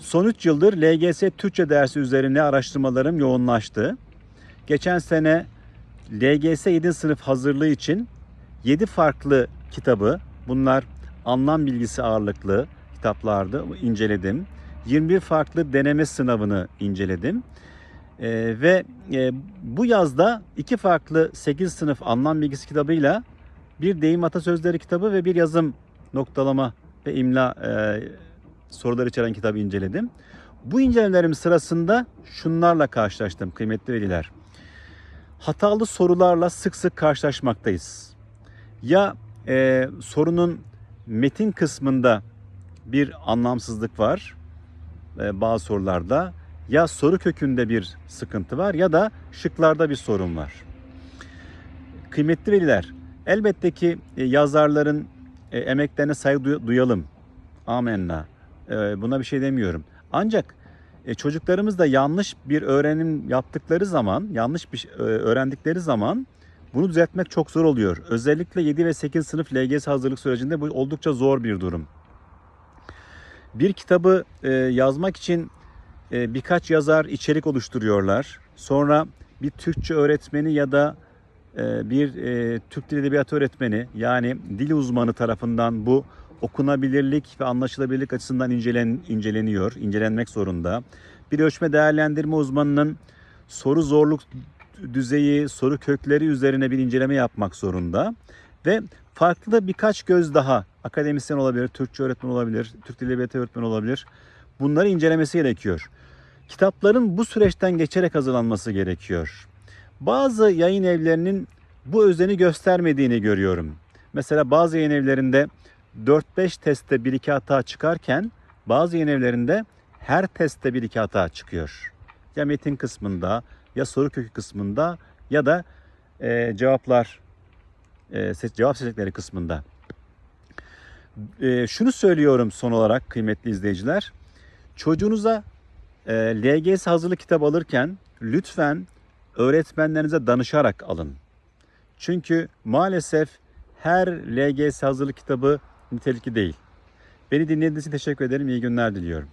Son 3 yıldır LGS Türkçe dersi üzerine araştırmalarım yoğunlaştı. Geçen sene LGS 7. sınıf hazırlığı için 7 farklı kitabı, bunlar anlam bilgisi ağırlıklı kitaplardı, inceledim. 21 farklı deneme sınavını inceledim. Ee, ve e, bu yazda iki farklı 8 sınıf anlam bilgisi kitabıyla bir deyim atasözleri kitabı ve bir yazım noktalama ve imla e, sorular içeren kitabı inceledim. Bu incelemelerim sırasında şunlarla karşılaştım kıymetli veliler. Hatalı sorularla sık sık karşılaşmaktayız. Ya e, sorunun metin kısmında bir anlamsızlık var e, bazı sorularda ya soru kökünde bir sıkıntı var ya da şıklarda bir sorun var. Kıymetli veliler, elbette ki e, yazarların e, emeklerine saygı duy- duyalım. Amenna. E, buna bir şey demiyorum. Ancak e, çocuklarımız da yanlış bir öğrenim yaptıkları zaman, yanlış bir e, öğrendikleri zaman bunu düzeltmek çok zor oluyor. Özellikle 7 ve 8 sınıf LGS hazırlık sürecinde bu oldukça zor bir durum. Bir kitabı e, yazmak için birkaç yazar içerik oluşturuyorlar. Sonra bir Türkçe öğretmeni ya da bir Türk Dil Edebiyatı öğretmeni yani dil uzmanı tarafından bu okunabilirlik ve anlaşılabilirlik açısından incelen, inceleniyor, incelenmek zorunda. Bir ölçme değerlendirme uzmanının soru zorluk düzeyi, soru kökleri üzerine bir inceleme yapmak zorunda. Ve farklı da birkaç göz daha akademisyen olabilir, Türkçe öğretmen olabilir, Türk Dil Edebiyatı öğretmeni olabilir. Bunları incelemesi gerekiyor. Kitapların bu süreçten geçerek hazırlanması gerekiyor. Bazı yayın evlerinin bu özeni göstermediğini görüyorum. Mesela bazı yayın evlerinde 4-5 testte 1-2 hata çıkarken bazı yayın evlerinde her testte 1-2 hata çıkıyor. Ya metin kısmında ya soru kökü kısmında ya da e, cevaplar e, se- cevap seçenekleri kısmında. E, şunu söylüyorum son olarak kıymetli izleyiciler. Çocuğunuza e, LGS hazırlık kitap alırken lütfen öğretmenlerinize danışarak alın. Çünkü maalesef her LGS hazırlık kitabı nitelikli değil. Beni dinlediğiniz için teşekkür ederim. İyi günler diliyorum.